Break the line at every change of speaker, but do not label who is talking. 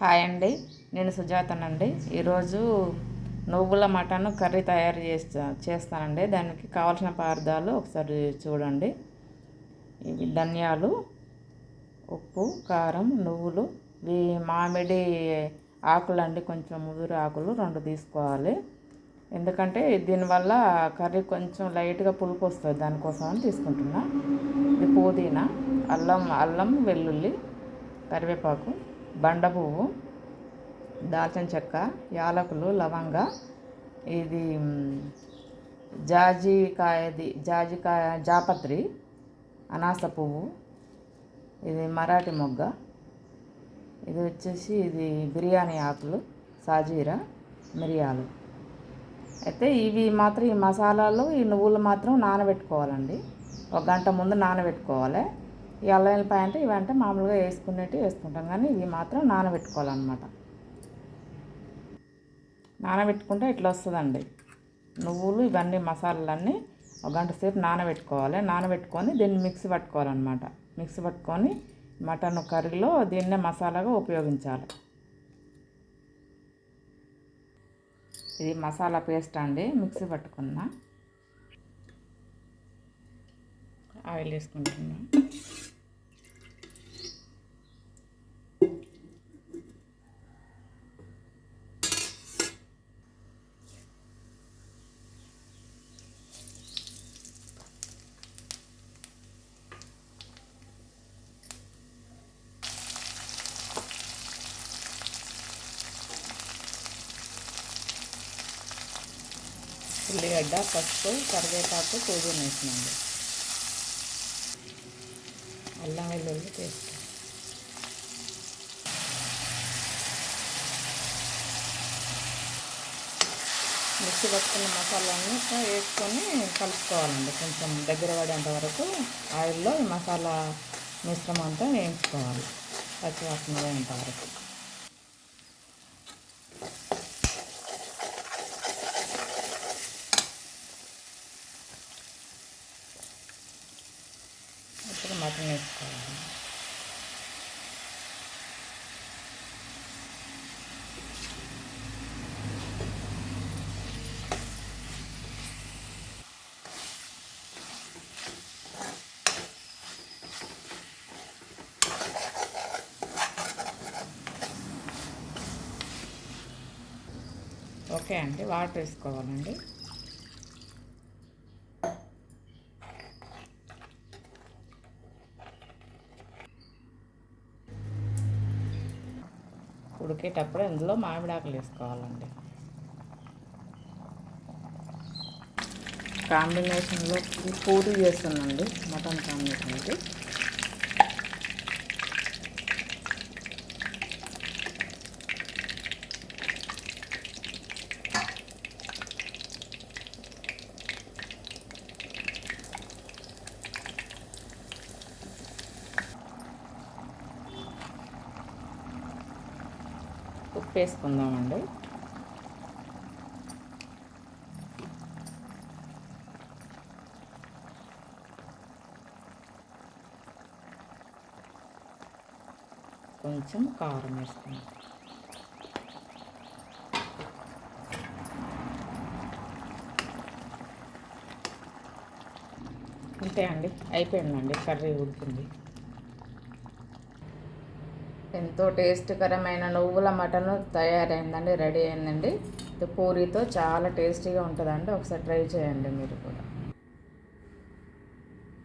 Hi అండి. నేను సుజాతనండి. ఈరోజు నువ్వుల మటన్ కర్రీ తయారు చేస్తా చేస్తానండి. దానికి కావాల్సిన పదార్థాలు ఒకసారి చూడండి. ఇవి ధనియాలు ఉప్పు కారం నువ్వులు. ఇవి మామిడి ఆకులు అండి కొంచెం ముదురు ఆకులు రెండు తీసుకోవాలి. ఎందుకంటే దీనివల్ల కర్రీ కొంచెం లైట్గా పులుపు వస్తుంది. దానికోసం అని తీసుకుంటున్నా. ఇది పుదీనా అల్లం అల్లం వెల్లుల్లి కరివేపాకు. బండ పువ్వు దాల్చిన చెక్క యాలకులు లవంగ. ఇది జాజికాయది జాజికాయ జాపత్రి అనాస పువ్వు. ఇది మరాఠీ మొగ్గ. ఇది వచ్చేసి ఇది బిర్యానీ ఆకులు సాజీరా మిరియాలు. అయితే ఇవి మాత్రం ఈ మసాలాలు ఈ నువ్వులు మాత్రం నానబెట్టుకోవాలండి. ఒక గంట ముందు నానబెట్టుకోవాలి. ఎల్ల అల్లం అంటే ఇవంటే మామూలుగా వేసుకునేవి వేసుకుంటాం కానీ ఇవి మాత్రం నానబెట్టుకోవాలన్నమాట. నానబెట్టుకుంటే ఇట్లా వస్తుందండి. నువ్వులు ఇవన్నీ మసాలాలన్నీ ఒక గంట సేపు నానబెట్టుకోవాలి. నానబెట్టుకొని దీన్ని మిక్సీ పట్టుకోవాలన్నమాట. మిక్సీ పట్టుకొని మటన్ కర్రీలో దీన్నే మసాలాగా ఉపయోగించాలి. ఇది మసాలా పేస్ట్ అండి. మిక్సీ పట్టుకున్నా. ఆయిల్ వేసుకుంటున్నా. ఉల్లిగడ్డ పసుపు కరివేపాకు పుదీనా వేసినండి అల్లం వెల్లుల్లి పేస్ట్. మిక్సీ పట్టుకున్న మసాలాన్ని వేసుకొని కలుపుకోవాలండి. కొంచెం దగ్గర పడేంత వరకు ఆయిల్లో ఈ మసాలా మిశ్రమం అంతా వేయించుకోవాలి. పచ్చివాసన పోయేంత వరకు. ఇప్పుడు వేసుకోవాలి ఓకే అండి వాటర్ వేసుకోవాలండి. ఉడికేటప్పుడు ఇందులో మామిడాకులు వేసుకోవాలండి. కాంబినేషన్లో పూరి చేస్తుందండి మటన్ కాంబినేషన్కి ఉప్పు వేసుకుందామండి కొంచెం కారం వేసుకుందాం. అంతే అండి అయిపోయిందండి కర్రీ ఉడికింది. ఎంతో టేస్టీకరమైన నువ్వుల మటన్ తయారైందండి రెడీ అయిందండి. పూరితో చాలా టేస్టీగా ఉంటుందండి. ఒకసారి ట్రై చేయండి మీరు కూడా.